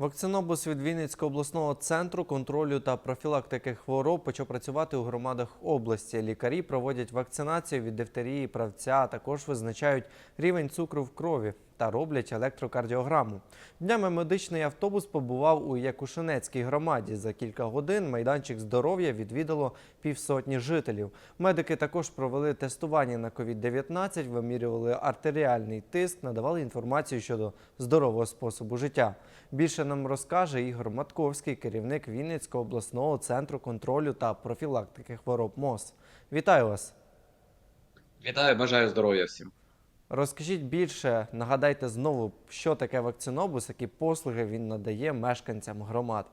Вакцинобус від Вінницького обласного центру контролю та профілактики хвороб почав працювати у громадах області. Лікарі проводять вакцинацію від дифтерії, правця, а також визначають рівень цукру в крові та роблять електрокардіограму. Днями медичний автобус побував у Якушинецькій громаді. За кілька годин майданчик здоров'я відвідало півсотні жителів. Медики також провели тестування на COVID-19, вимірювали артеріальний тиск, надавали інформацію щодо здорового способу життя. Більше нам розкаже Ігор Матковський, керівник Вінницького обласного центру контролю та профілактики хвороб МОЗ. Вітаю вас! Вітаю, бажаю здоров'я всім. Розкажіть більше, нагадайте знову, що таке вакцинобус, які послуги він надає мешканцям громад.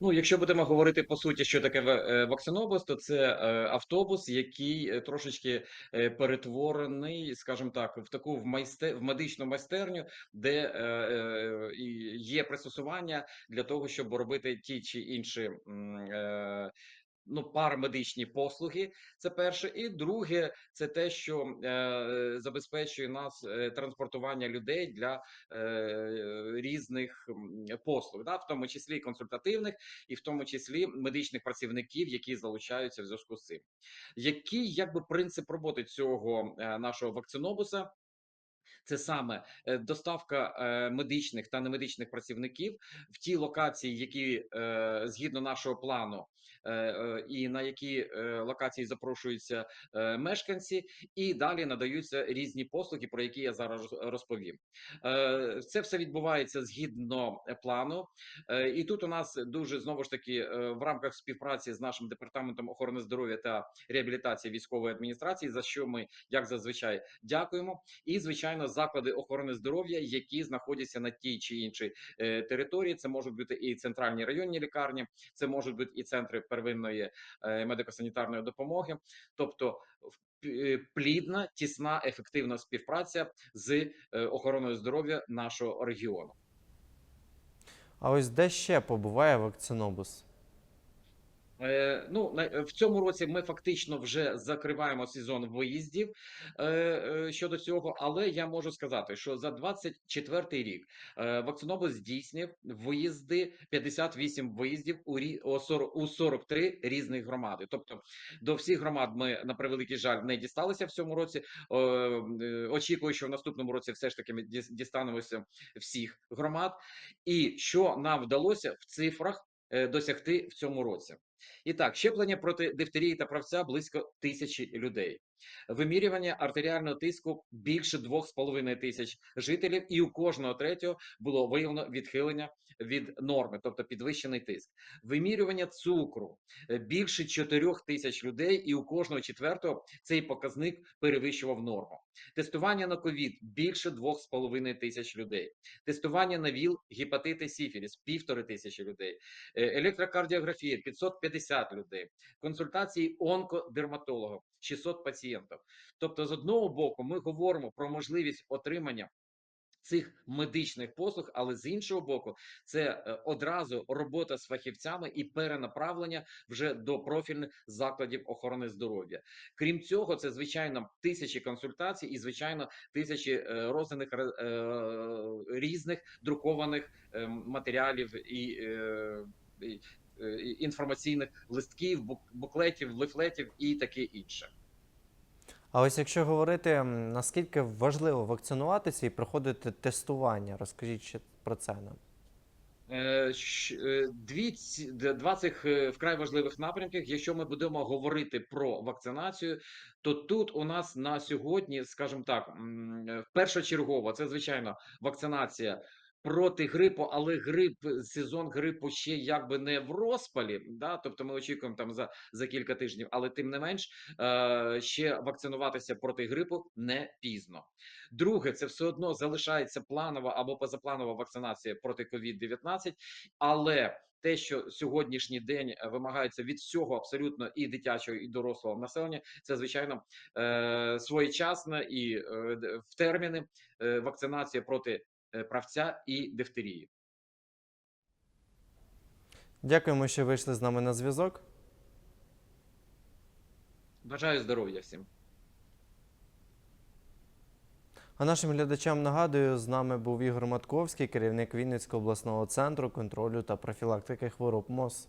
Ну, якщо будемо говорити по суті, що таке е, вакцинобус, то це е, автобус, який е, трошечки перетворений, скажімо так, в таку в майсте в медичну майстерню, де є пристосування для того, щоб робити ті чи інші. Ну, парамедичні послуги, це перше, і друге, це те, що е, забезпечує нас е, транспортування людей для е, різних послуг, да, в тому числі консультативних, і в тому числі медичних працівників, які залучаються в зв'язку з цим. Який якби принцип роботи цього е, нашого вакцинобуса? Це саме е, доставка е, медичних та немедичних працівників в ті локації, які е, згідно нашого плану, і на які локації запрошуються мешканці, і далі надаються різні послуги, про які я зараз розповім. Це все відбувається згідно плану, і тут у нас дуже знову ж таки в рамках співпраці з нашим департаментом охорони здоров'я та реабілітації військової адміністрації, за що ми як зазвичай дякуємо і звичайно заклади охорони здоров'я, які знаходяться на тій чи іншій е, території. Це можуть бути і центральні районні лікарні, це можуть бути і центри первинної е, медико-санітарної допомоги, тобто е, плідна, тісна, ефективна співпраця з охороною здоров'я нашого регіону. А ось де ще побуває вакцинобус? Е, ну на- в цьому році ми фактично вже закриваємо сезон виїздів е, е, щодо цього, але я можу сказати, що за 24 рік е, Вакцинобус здійснив виїзди 58 виїздів у рі- о 40 у 43 різних громади. Тобто до всіх громад ми на превеликий жаль не дісталися в цьому році. Е, е, Очікую, що в наступному році все ж таки ми дістанемося всіх громад. І що нам вдалося в цифрах е, досягти в цьому році. І так, щеплення проти дифтерії та правця близько тисячі людей. Вимірювання артеріального тиску більше 2,5 тисяч жителів, і у кожного третього було виявлено відхилення від норми, тобто підвищений тиск. Вимірювання цукру більше 4 тисяч людей, і у кожного четвертого цей показник перевищував норму. Тестування на ковід більше 2,5 тисяч людей. Тестування на ВІЛ, гепатити, сіфіліс півтори тисячі людей. Е, електрокардіографія 550 людей, консультації онкодерматолога 600 пацієнтів. Тобто, з одного боку, ми говоримо про можливість отримання. Цих медичних послуг, але з іншого боку, це е, одразу робота з фахівцями і перенаправлення вже до профільних закладів охорони здоров'я. Крім цього, це звичайно тисячі консультацій і звичайно тисячі е, розданих е, різних друкованих е, матеріалів і. Інформаційних листків, буклетів, лифлетів і таке інше. А ось якщо говорити, наскільки важливо вакцинуватися і проходити тестування, розкажіть ще про це нам. Е, е, Дві два цих е, вкрай важливих напрямків. Якщо ми будемо говорити про вакцинацію, то тут у нас на сьогодні, скажімо так, першочергово це звичайно вакцинація. Проти грипу, але грип, сезон грипу ще якби не в розпалі. Да? Тобто ми очікуємо там за, за кілька тижнів, але тим не менш е, ще вакцинуватися проти грипу не пізно. Друге, це все одно залишається планова або позапланова вакцинація проти COVID-19, але те, що сьогоднішній день е, вимагається від всього абсолютно і дитячого, і дорослого населення, це звичайно е, своєчасна і е, в терміни е, вакцинація проти правця і дифтерії. Дякуємо, що вийшли з нами на зв'язок. Бажаю здоров'я всім. А нашим глядачам нагадую, з нами був Ігор Матковський, керівник Вінницького обласного центру контролю та профілактики хвороб МОЗ.